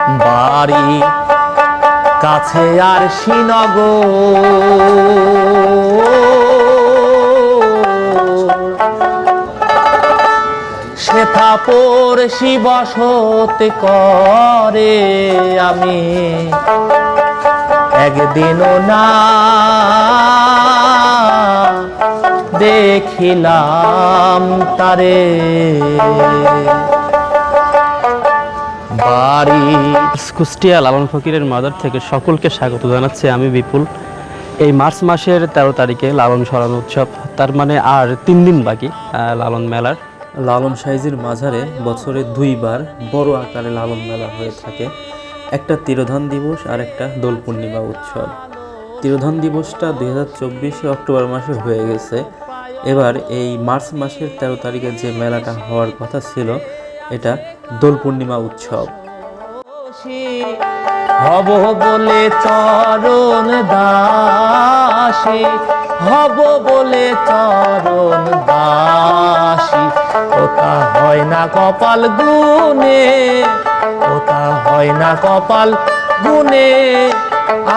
বাড়ি কাছে আর শ্রীনগর। সেথা পড়শি বসত করে আমি। একদিনও না দেখিলাম তারে। বাড়ি। কুষ্টিয়া লালন ফকিরের মাদার থেকে সকলকে স্বাগত জানাচ্ছি আমি বিপুল। এই মার্চ মাসের তেরো তারিখে লালন সরান উৎসব, তার মানে আর তিন দিন বাকি লালন মেলার। লালন সাইজের মাঝারে বছরে দুইবার বড় আকারে লালন মেলা হয়ে থাকে। একটা তিরোধান দিবস আর একটা দোল পূর্ণিমা উৎসব। তিরোধান দিবসটা দুই হাজার চব্বিশে অক্টোবর মাসে হয়ে গেছে। এবার এই মার্চ মাসের তেরো তারিখে যে মেলাটা হওয়ার কথা ছিল, এটা দোল পূর্ণিমা উৎসব হব বলে চরণ দাসী, হব বলে চরণ দাসী। ওটা হয় না কপাল গুনে ওটা হয় না কপাল গুনে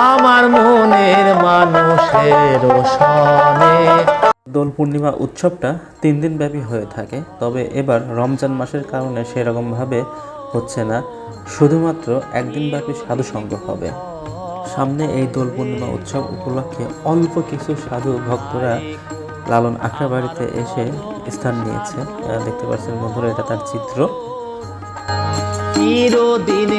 আমার মনের মানুষের সনে দোল পূর্ণিমা উৎসবটা তিন দিন ব্যাপী হয়ে থাকে, তবে এবার রমজান মাসের কারণে সেরকমভাবে হচ্ছে না। শুধুমাত্র একদিন ব্যাপী সাধু সঙ্গ হবে। সামনে এই দোল পূর্ণিমা উৎসব উপলক্ষে অল্প কিছু সাধু ভক্তরা লালন আখড়া বাড়িতে এসে স্থান নিয়েছে। দেখতে পাচ্ছেন বন্ধুরা, এটা তার চিত্র। চিরদিন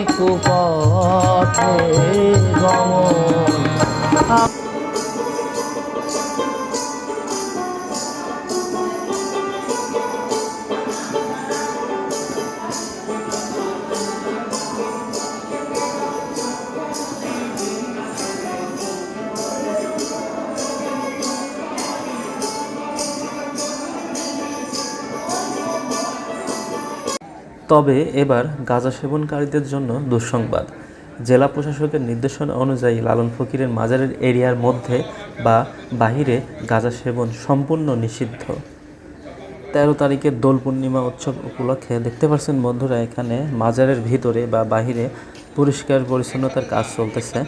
তবে এবার গাঁজা সেবনকারীদের জন্য দুঃসংবাদ। জেলা প্রশাসকের নির্দেশনা অনুযায়ী লালন ফকিরের মাজারের এরিয়ার মধ্যে বা বাহিরে গাঁজা সেবন সম্পূর্ণ নিষিদ্ধ। তেরো তারিখের দোল পূর্ণিমা উৎসব উপলক্ষে দেখতে পাচ্ছেন বন্ধুরা, এখানে মাজারের ভিতরে বা বাহিরে পরিষ্কার পরিচ্ছন্নতার কাজ চলতেছে।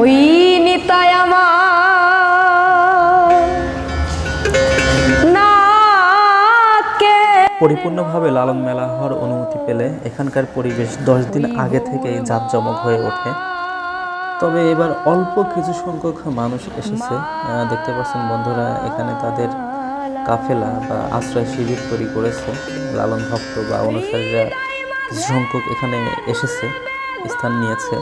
ওই নিতাই আমার পরিপূর্ণভাবে লালন মেলা হওয়ার অনুমতি পেলে এখানকার পরিবেশ দশ দিন আগে থেকেই জাঁকজমক হয়ে ওঠে। তবে এবার অল্প কিছু সংখ্যক মানুষ এসেছে। দেখতে পাচ্ছেন বন্ধুরা, এখানে তাদের কাফেলা বা আশ্রয় শিবির তৈরি করেছে। লালন ভক্ত বা অনুসারীরা কিছু সংখ্যক এখানে এসেছে, স্থান নিয়েছে।